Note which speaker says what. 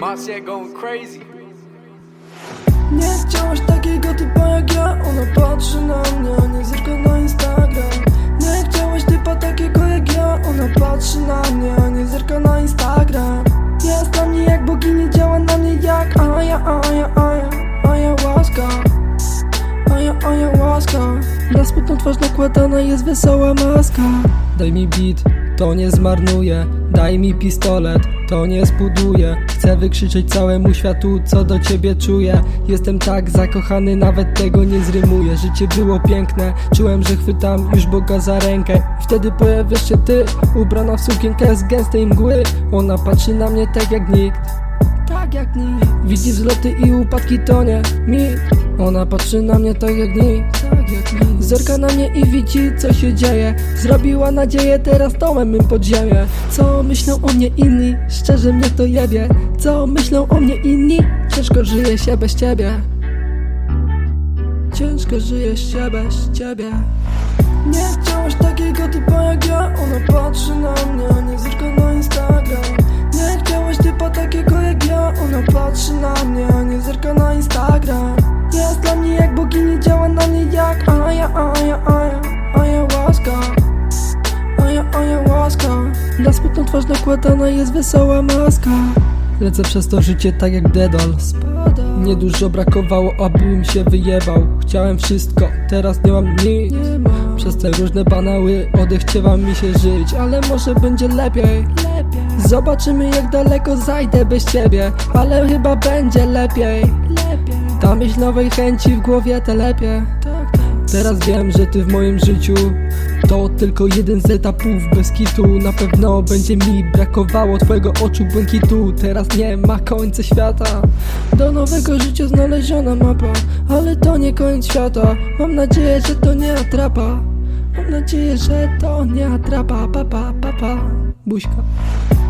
Speaker 1: Marcia going crazy.
Speaker 2: Nie chciałaś takiego typa jak ja. Ona patrzy na mnie, a nie zerka na Instagram. Nie chciałaś typa takiego jak ja. Ona patrzy na mnie, a nie zerka na Instagram. Jest dla mnie jak bogini, działa na mnie jak Aja, aja, aja, aja łaska. Aja, aja łaska. Na smutną twarz nakładana jest wesoła maska. Daj mi beat, to nie zmarnuję Daj mi pistolet, to nie zbuduję Chcę wykrzyczeć całemu światu, co do ciebie czuję. Jestem tak zakochany, nawet tego nie zrymuję. Życie było piękne, czułem, że chwytam już Boga za rękę. Wtedy pojawiasz się ty, ubrana w sukienkę z gęstej mgły. Ona patrzy na mnie tak jak nikt tak jak nikt. Widzi wzloty i upadki, to nie mi. Ona patrzy na mnie tak jak nikt tak jak nikt Zerka na mnie i widzi co się dzieje. Zrobiła nadzieję, teraz dołem mym podziemie Co myślą o mnie inni? Szczerze mnie to jebie. Co myślą o mnie inni? Ciężko żyje się bez ciebie. Ciężko żyje się bez ciebie. Nie chciałaś takiego typa jak ja Ona patrzy na mnie, jak bogini, działa na mnie jak Aja, aja, aja, aja łaska. Aja, aja łaska. Na smutną twarz nakładana jest wesoła maska. Lecę przez to życie tak jak dedal Niedużo brakowało, abym się wyjebał. Chciałem wszystko, teraz nie mam nic. Przez te różne banały odechciewa mi się żyć Ale może będzie lepiej. Zobaczymy jak daleko zajdę bez ciebie Ale chyba będzie lepiej Ta myśl nowej chęci w głowie telepie Teraz wiem, że ty w moim życiu to tylko jeden z etapów bez kitu. Na pewno będzie mi brakowało twojego oczu błękitu. Teraz nie ma końca świata. Do nowego życia znaleziona mapa Ale to nie koniec świata. Mam nadzieję, że to nie atrapa. Mam nadzieję, że to nie atrapa. Papa, papa, buźka chciałaś takiego